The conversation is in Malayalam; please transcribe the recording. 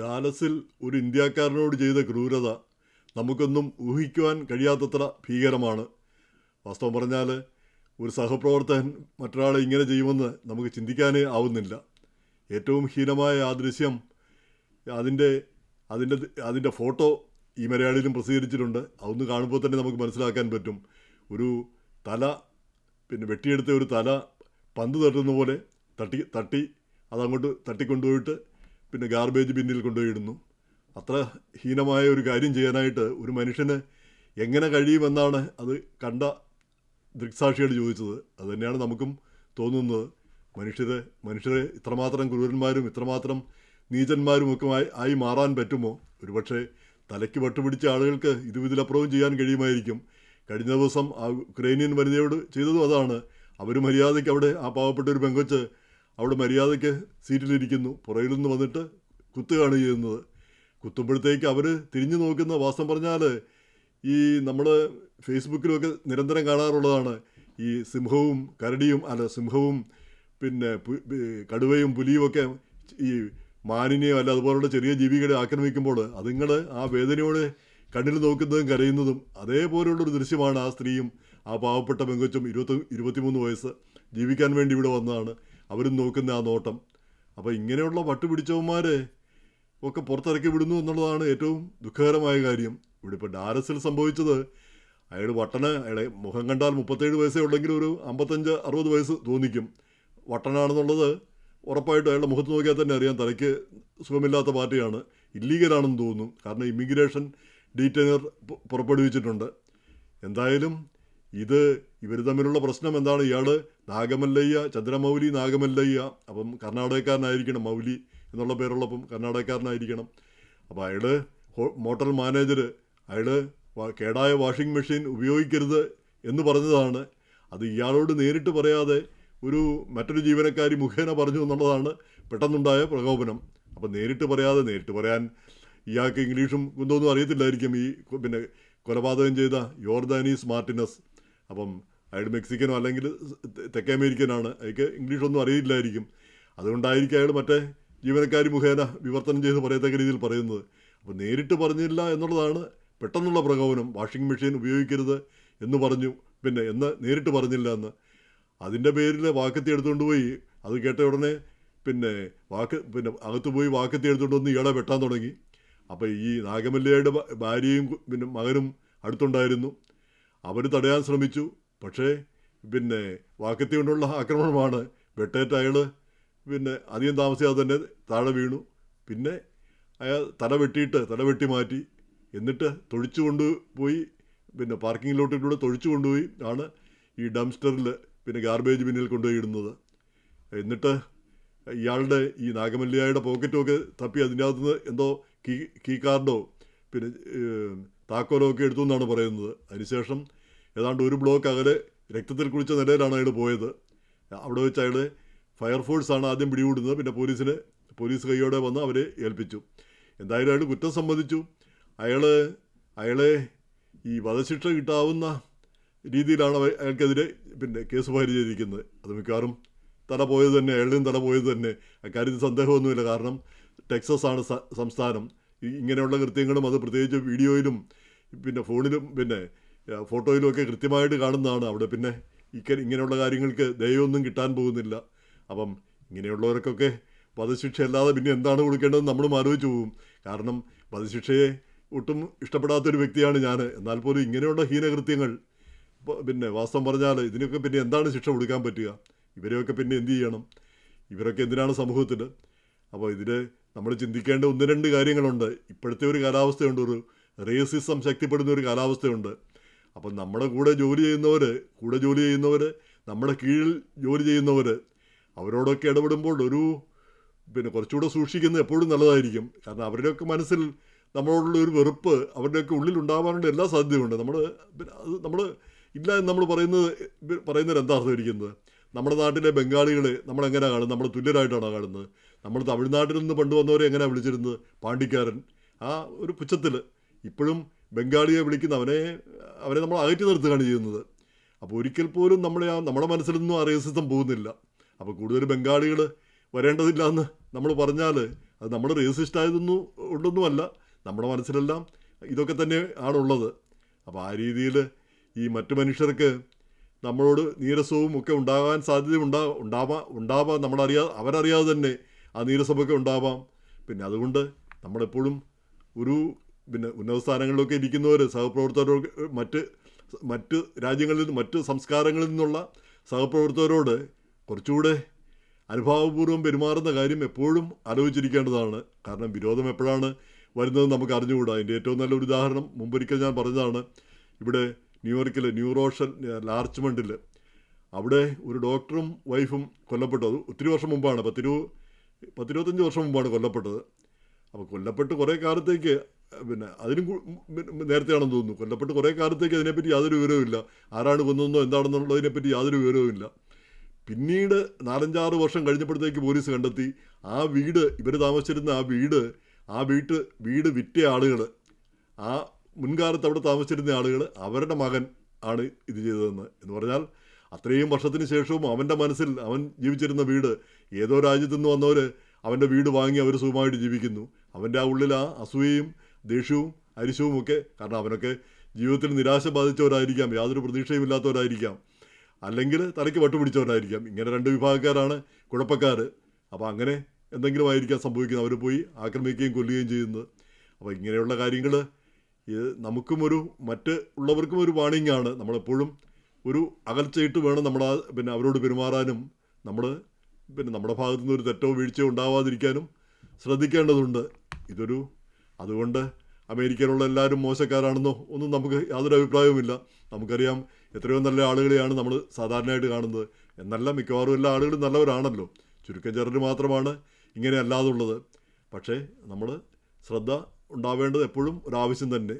ഡാലസിൽ ഒരു ഇന്ത്യക്കാരനോട് ചെയ്ത ക്രൂരത നമുക്കൊന്നും ഊഹിക്കുവാൻ കഴിയാത്തത്ര ഭീകരമാണ്. വാസ്തവം പറഞ്ഞാൽ ഒരു സഹപ്രവർത്തകൻ മറ്റൊരാളെ ഇങ്ങനെ ചെയ്യുമെന്ന് നമുക്ക് ചിന്തിക്കാനേ ആവുന്നില്ല. ഏറ്റവും ഹീനമായ ആ ദൃശ്യം അതിന്റെ അതിന്റെ അതിന്റെ ഫോട്ടോ ഈ മലയാളിയിലും പ്രസിദ്ധീകരിച്ചിട്ടുണ്ട്. അതൊന്ന് കാണുമ്പോൾ തന്നെ നമുക്ക് മനസ്സിലാക്കാൻ പറ്റും. ഒരു തല പിന്നെ വെട്ടിയെടുത്ത ഒരു തല പന്ത് തട്ടുന്ന പോലെ തട്ടി തട്ടി അതങ്ങോട്ട് തട്ടിക്കൊണ്ടുപോയിട്ട് പിന്നെ ഗാർബേജ് ബിന്നിൽ കൊണ്ടുപോയിടുന്നു. അത്ര ഹീനമായ ഒരു കാര്യം ചെയ്യാനായിട്ട് ഒരു മനുഷ്യന് എങ്ങനെ കഴിയുമെന്നാണ് അത് കണ്ട ദൃക്സാക്ഷിയോട് ചോദിച്ചത്. അത് തന്നെയാണ് നമുക്കും തോന്നുന്നത്. മനുഷ്യരെ മനുഷ്യരെ ഇത്രമാത്രം ക്രൂരന്മാരും ഇത്രമാത്രം നീചന്മാരും ഒക്കെ ആയി ആയി മാറാൻ പറ്റുമോ? ഒരുപക്ഷെ തലയ്ക്ക് വട്ടുപിടിച്ച ആളുകൾക്ക് ഇത് ഇതിലപ്പുറവും ചെയ്യാൻ കഴിയുമായിരിക്കും. കഴിഞ്ഞ ദിവസം ആ ഉക്രൈനിയൻ വനിതയോട് ചെയ്തതും അതാണ്. അവർ മര്യാദയ്ക്ക് അവിടെ ആ പാവപ്പെട്ട ഒരു പെങ്കൊച്ച് അവിടെ മര്യാദയ്ക്ക് സീറ്റിലിരിക്കുന്നു. പുറകിൽ നിന്ന് വന്നിട്ട് കുത്തുകയാണ് ചെയ്യുന്നത്. കുത്തുമ്പോഴത്തേക്ക് അവർ തിരിഞ്ഞു നോക്കുന്ന വാസ്തവം പറഞ്ഞാൽ ഈ നമ്മൾ ഫേസ്ബുക്കിലുമൊക്കെ നിരന്തരം കാണാറുള്ളതാണ്. ഈ സിംഹവും കരടിയും അല്ല സിംഹവും പിന്നെ കടുവയും പുലിയുമൊക്കെ ഈ മാനിനെയോ അല്ല അതുപോലുള്ള ചെറിയ ജീവികളെ ആക്രമിക്കുമ്പോൾ അതുങ്ങൾ ആ വേദനയോടെ കണ്ണിൽ നോക്കുന്നതും കരയുന്നതും അതേപോലെയുള്ളൊരു ദൃശ്യമാണ് ആ സ്ത്രീയും ആ പാവപ്പെട്ട പെങ്കൊച്ചും ഇരുപത്തി ഇരുപത്തിമൂന്ന് വയസ്സ് ജീവിക്കാൻ വേണ്ടി ഇവിടെ വന്നതാണ്. അവരും നോക്കുന്ന ആ നോട്ടം. അപ്പോൾ ഇങ്ങനെയുള്ള വട്ടുപിടിച്ചവന്മാരെ ഒക്കെ പുറത്തിറക്കി വിടുന്നു എന്നുള്ളതാണ് ഏറ്റവും ദുഃഖകരമായ കാര്യം. ഇവിടെ ഇപ്പോൾ ഡാരസിൽ സംഭവിച്ചത് അയാൾ വട്ടന് അയാളെ മുഖം കണ്ടാൽ മുപ്പത്തേഴ് വയസ്സേ ഉള്ളെങ്കിൽ ഒരു അമ്പത്തഞ്ച് അറുപത് വയസ്സ് തോന്നിക്കും. വട്ടനാണെന്നുള്ളത് ഉറപ്പായിട്ട് അയാളുടെ മുഖത്ത് നോക്കിയാൽ തന്നെ അറിയാം. തലയ്ക്ക് സുഖമില്ലാത്ത പാർട്ടിയാണ് ഇല്ലീഗലാണെന്ന് തോന്നുന്നു. കാരണം ഇമിഗ്രേഷൻ ഡീറ്റെയിനർ പുറപ്പെടുവിച്ചിട്ടുണ്ട്. എന്തായാലും ഇത് ഇവർ തമ്മിലുള്ള പ്രശ്നം എന്താണ്? ഇയാൾ നാഗമല്ലയ്യ ചന്ദ്രമൗലി നാഗമല്ലയ്യ. അപ്പം കർണാടകക്കാരനായിരിക്കണം മൗലി എന്നുള്ള പേരുള്ളപ്പം കർണാടകക്കാരനായിരിക്കണം. അപ്പോൾ അയാൾ മോട്ടോർ മാനേജർ അയാൾ കേടായ വാഷിംഗ് മെഷീൻ ഉപയോഗിക്കരുത് എന്ന് പറഞ്ഞതാണ്. അത് ഇയാളോട് നേരിട്ട് പറയാതെ ഒരു മറ്റൊരു ജീവനക്കാരി മുഖേന പറഞ്ഞു എന്നുള്ളതാണ് പെട്ടെന്നുണ്ടായ പ്രകോപനം. അപ്പം നേരിട്ട് പറയാതെ നേരിട്ട് പറയാൻ ഇയാൾക്ക് ഇംഗ്ലീഷും കുന്തമൊന്നും അറിയത്തില്ലായിരിക്കും ഈ പിന്നെ കൊലപാതകം ചെയ്ത യോർദാനീസ് മാർട്ടിനസ്. അപ്പം അയാൾ മെക്സിക്കനോ അല്ലെങ്കിൽ തെക്കേ അമേരിക്കനാണ്. അയാൾക്ക് ഇംഗ്ലീഷൊന്നും അറിയില്ലായിരിക്കും. അതുകൊണ്ടായിരിക്കും അയാൾ മറ്റേ ജീവനക്കാർ മുഖേന വിവർത്തനം ചെയ്ത് പറയത്തക്ക രീതിയിൽ പറയുന്നത്. അപ്പോൾ നേരിട്ട് പറഞ്ഞില്ല എന്നുള്ളതാണ് പെട്ടെന്നുള്ള പ്രകോപനം. വാഷിംഗ് മെഷീൻ ഉപയോഗിക്കരുത് എന്ന് പറഞ്ഞു. പിന്നെ എന്ന് നേരിട്ട് പറഞ്ഞില്ല എന്ന്. അതിന്റെ പേരിൽ വാക്കത്തി എടുത്തുകൊണ്ട് പോയി. അത് കേട്ട ഉടനെ പിന്നെ വാക്ക് പിന്നെ അകത്ത് പോയി വാക്കത്തി എടുത്തുകൊണ്ട് വന്ന് ഇയാളെ വെട്ടാൻ തുടങ്ങി. അപ്പോൾ ഈ നാഗമല്ലയുടെ ഭാര്യയും പിന്നെ മകനും അടുത്തുണ്ടായിരുന്നു. അവർ തടയാൻ ശ്രമിച്ചു. പക്ഷേ പിന്നെ വാക്കത്തി കൊണ്ടുള്ള ആക്രമണമാണ് വെട്ടേറ്റ അയാൾ പിന്നെ അധികം താമസിയാതെ തന്നെ താഴെ വീണു. പിന്നെ അയാൾ തല വെട്ടിയിട്ട് തല വെട്ടി മാറ്റി. എന്നിട്ട് തൊഴിച്ചു കൊണ്ടുപോയി. പിന്നെ പാർക്കിങ്ങിലോട്ടിലൂടെ തൊഴിച്ചു കൊണ്ടുപോയി ആണ് ഈ ഡംസ്റ്ററിൽ പിന്നെ ഗാർബേജ് ബിന്നിൽ കൊണ്ടുപോയി ഇടുന്നത്. എന്നിട്ട് ഇയാളുടെ ഈ നാഗമല്ലിയായുടെ പോക്കറ്റുമൊക്കെ തപ്പി അകത്തുനിന്ന് എന്തോ കീ കീ കാർഡോ പിന്നെ താക്കോലോ ഒക്കെ എടുത്തു എന്നാണ് പറയുന്നത്. അതിനുശേഷം ഏതാണ്ട് ഒരു ബ്ലോക്ക് അകലെ രക്തത്തിൽ കുളിച്ച നിലയിലാണ് അയാൾ പോയത്. അവിടെ വെച്ച് അയാൾ ഫയർഫോഴ്സാണ് ആദ്യം പിടികൂടുന്നത്. പിന്നെ പോലീസിന് പോലീസ് കൈയോടെ വന്ന് അവരെ ഏൽപ്പിച്ചു. എന്തായാലും അയാൾ കുറ്റം സമ്മതിച്ചു. അയാൾ അയാളെ ഈ വധശിക്ഷ കിട്ടാവുന്ന രീതിയിലാണ് അയാൾക്കെതിരെ പിന്നെ കേസ് ഫയൽ ചെയ്തിരിക്കുന്നത്. അത് മിക്കവാറും തല പോയത് തന്നെ അയാളുടെയും തല പോയത് തന്നെ. അക്കാര്യത്തിൽ സന്ദേഹമൊന്നുമില്ല. കാരണം ടെക്സസ് ആണ് സംസ്ഥാനം. ഇങ്ങനെയുള്ള കൃത്യങ്ങളും അത് പ്രത്യേകിച്ച് വീഡിയോയിലും പിന്നെ ഫോണിലും പിന്നെ ആ, ഫോട്ടോയിലും ഒക്കെ കൃത്യമായിട്ട് കാണുന്നതാണ് അവിടെ. പിന്നെ ഇക്ക ഇങ്ങനെയുള്ള കാര്യങ്ങൾക്ക് ദയൊന്നും കിട്ടാൻ പോകുന്നില്ല. അപ്പം ഇങ്ങനെയുള്ളവർക്കൊക്കെ വധശിക്ഷ അല്ലാതെ പിന്നെ എന്താണ് കൊടുക്കേണ്ടതെന്ന് നമ്മളും ആലോചിച്ച് പോകും. കാരണം വധശിക്ഷയെ ഒട്ടും ഇഷ്ടപ്പെടാത്തൊരു വ്യക്തിയാണ് ഞാൻ. എന്നാൽ പോലും ഇങ്ങനെയുള്ള ഹീനകൃത്യങ്ങൾ പിന്നെ വാസ്തവം പറഞ്ഞാൽ ഇതിനൊക്കെ പിന്നെ എന്താണ് ശിക്ഷ കൊടുക്കാൻ പറ്റുക? ഇവരെയൊക്കെ പിന്നെ എന്ത് ചെയ്യണം? ഇവരൊക്കെ എന്തിനാണ് സമൂഹത്തിൽ? അപ്പോൾ ഇതിൽ നമ്മൾ ചിന്തിക്കേണ്ട ഒന്ന് രണ്ട് കാര്യങ്ങളുണ്ട്. ഇപ്പോഴത്തെ ഒരു കാലാവസ്ഥയുണ്ട്. ഒരു റേസിസം ശക്തിപ്പെടുന്ന ഒരു കാലാവസ്ഥയുണ്ട്. അപ്പം നമ്മുടെ കൂടെ ജോലി ചെയ്യുന്നവർ കൂടെ ജോലി ചെയ്യുന്നവർ നമ്മുടെ കീഴിൽ ജോലി ചെയ്യുന്നവർ അവരോടൊക്കെ ഇടപെടുമ്പോൾ ഒരു പിന്നെ കുറച്ചുകൂടെ സൂക്ഷിക്കുന്നത് എപ്പോഴും നല്ലതായിരിക്കും. കാരണം അവരുടെയൊക്കെ മനസ്സിൽ നമ്മളോടുള്ള ഒരു വെറുപ്പ് അവരുടെയൊക്കെ ഉള്ളിൽ ഉണ്ടാവാനുള്ള എല്ലാ സാധ്യതയുണ്ട് നമ്മൾ പിന്നെ അത് നമ്മൾ ഇല്ല എന്ന് നമ്മൾ പറയുന്നത് പറയുന്നതിന് എന്താ അർത്ഥമായിരിക്കുന്നത്? നമ്മുടെ നാട്ടിലെ ബംഗാളികൾ നമ്മളെങ്ങനെ കാണുന്നത്? നമ്മൾ തുല്യരായിട്ടാണ് കാണുന്നത്? നമ്മൾ തമിഴ്നാട്ടിൽ നിന്ന് പണ്ട് വന്നവരെ എങ്ങനെയാണ് വിളിച്ചിരുന്നത്? പാണ്ഡിക്കാരൻ ആ ഒരു പുച്ഛത്തിൽ ഇപ്പോഴും ബംഗാളിയെ വിളിക്കുന്ന അവനെ അവനെ നമ്മൾ അകറ്റി നിർത്തുകയാണ് ചെയ്യുന്നത്. അപ്പോൾ ഒരിക്കൽ പോലും നമ്മളെ ആ നമ്മുടെ മനസ്സിലൊന്നും ആ റേസിസം പോകുന്നില്ല. അപ്പോൾ കൂടുതൽ ബംഗാളികൾ വരേണ്ടതില്ല എന്ന് നമ്മൾ പറഞ്ഞാൽ അത് നമ്മൾ റേസിസ്റ്റ് ആയതൊന്നും ഉണ്ടൊന്നുമല്ല. നമ്മുടെ മനസ്സിലെല്ലാം ഇതൊക്കെ തന്നെ ആണുള്ളത്. അപ്പോൾ ആ രീതിയിൽ ഈ മറ്റു മനുഷ്യർക്ക് നമ്മളോട് നീരസവും ഒക്കെ ഉണ്ടാകാൻ സാധ്യത ഉണ്ടാ ഉണ്ടാവാം ഉണ്ടാവാം. നമ്മളറിയാ അവരറിയാതെ തന്നെ ആ നീരസമൊക്കെ ഉണ്ടാവാം. പിന്നെ അതുകൊണ്ട് നമ്മളെപ്പോഴും ഒരു പിന്നെ ഉന്നത സ്ഥാനങ്ങളിലൊക്കെ ഇരിക്കുന്നവർ സഹപ്രവർത്തകരോട് മറ്റ് മറ്റ് രാജ്യങ്ങളിൽ മറ്റ് സംസ്കാരങ്ങളിൽ നിന്നുള്ള സഹപ്രവർത്തകരോട് കുറച്ചുകൂടെ അനുഭാവപൂർവം പെരുമാറുന്ന കാര്യം എപ്പോഴും ആലോചിച്ചിരിക്കേണ്ടതാണ്. കാരണം വിരോധം എപ്പോഴാണ് വരുന്നത് നമുക്ക് അറിഞ്ഞുകൂടാ. അതിന്റെ ഏറ്റവും നല്ലൊരു ഉദാഹരണം മുമ്പൊരിക്കൽ ഞാൻ പറഞ്ഞതാണ്. ഇവിടെ ന്യൂയോർക്കിൽ ന്യൂറോഷൻ ലാർച്ച്മണ്ടിൽ അവിടെ ഒരു ഡോക്ടറും വൈഫും കൊല്ലപ്പെട്ടു. അത് ഒത്തിരി വർഷം മുമ്പാണ് പത്തിരു പത്തിരുപത്തഞ്ച് വർഷം മുമ്പാണ് കൊല്ലപ്പെട്ടത്. അപ്പോൾ കൊല്ലപ്പെട്ട് കുറേ കാലത്തേക്ക് പിന്നെ അതിനും നേരത്തെയാണെന്ന് തോന്നുന്നു. കൊല്ലപ്പെട്ട് കുറേ കാലത്തേക്ക് അതിനെപ്പറ്റി യാതൊരു വിവരവുമില്ല. ആരാണ് കൊന്നതെന്നോ എന്താണെന്നുള്ളതിനെപ്പറ്റി യാതൊരു വിവരവുമില്ല. പിന്നീട് നാലഞ്ചാറ് വർഷം കഴിഞ്ഞപ്പോഴത്തേക്ക് പോലീസ് കണ്ടെത്തി. ആ വീട് ഇവർ താമസിച്ചിരുന്ന ആ വീട് ആ വീട്ട് വീട് വിറ്റ ആളുകൾ ആ മുൻകാലത്ത് അവിടെ താമസിച്ചിരുന്ന ആളുകൾ അവരുടെ മകൻ ആണ് ഇത് ചെയ്തതെന്ന്. എന്ന് പറഞ്ഞാൽ അത്രയും വർഷത്തിന് ശേഷവും അവന്റെ മനസ്സിൽ അവൻ ജീവിച്ചിരുന്ന വീട് ഏതോ രാജ്യത്തു നിന്ന് വന്നവർ അവന്റെ വീട് വാങ്ങി അവർ സുഖമായിട്ട് ജീവിക്കുന്നു. അവന്റെ ആ ഉള്ളിൽ ആ അസൂയയും ദേഷ്യവും അരിശവും ഒക്കെ കാരണം അവനൊക്കെ ജീവിതത്തിൽ നിരാശ ബാധിച്ചവരായിരിക്കാം യാതൊരു പ്രതീക്ഷയും ഇല്ലാത്തവരായിരിക്കാം അല്ലെങ്കിൽ തലയ്ക്ക് വട്ടുപിടിച്ചവരായിരിക്കാം. ഇങ്ങനെ രണ്ട് വിഭാഗക്കാരാണ് കുഴപ്പക്കാർ. അപ്പോൾ അങ്ങനെ എന്തെങ്കിലും ആയിരിക്കാം സംഭവിക്കുന്നത്. അവർ പോയി ആക്രമിക്കുകയും കൊല്ലുകയും ചെയ്യുന്നത്. അപ്പോൾ ഇങ്ങനെയുള്ള കാര്യങ്ങൾ ഇത് നമുക്കും ഒരു മറ്റ് ഉള്ളവർക്കും ഒരു വാണിംഗ് ആണ്. നമ്മളെപ്പോഴും ഒരു അകൽച്ചയിട്ട് വേണം നമ്മൾ പിന്നെ അവരോട് പെരുമാറാനും. നമ്മൾ പിന്നെ നമ്മുടെ ഭാഗത്തുനിന്ന് ഒരു തെറ്റോ വീഴ്ചയോ ഉണ്ടാവാതിരിക്കാനും ശ്രദ്ധിക്കേണ്ടതുണ്ട്. ഇതൊരു അതുകൊണ്ട് അമേരിക്കയിലുള്ള എല്ലാവരും മോശക്കാരാണെന്നോ ഒന്നും നമുക്ക് യാതൊരു അഭിപ്രായവുമില്ല. നമുക്കറിയാം എത്രയോ നല്ല ആളുകളെയാണ് നമ്മൾ സാധാരണയായിട്ട് കാണുന്നത്. എന്നല്ല മിക്കവാറും എല്ലാ ആളുകളും നല്ലവരാണല്ലോ. ചുരുക്കം ചിലർ മാത്രമാണ് ഇങ്ങനെ അല്ലാതുള്ളത് പക്ഷേ നമ്മൾ ശ്രദ്ധ ഉണ്ടാവേണ്ടത് എപ്പോഴും ഒരാവശ്യം തന്നെ.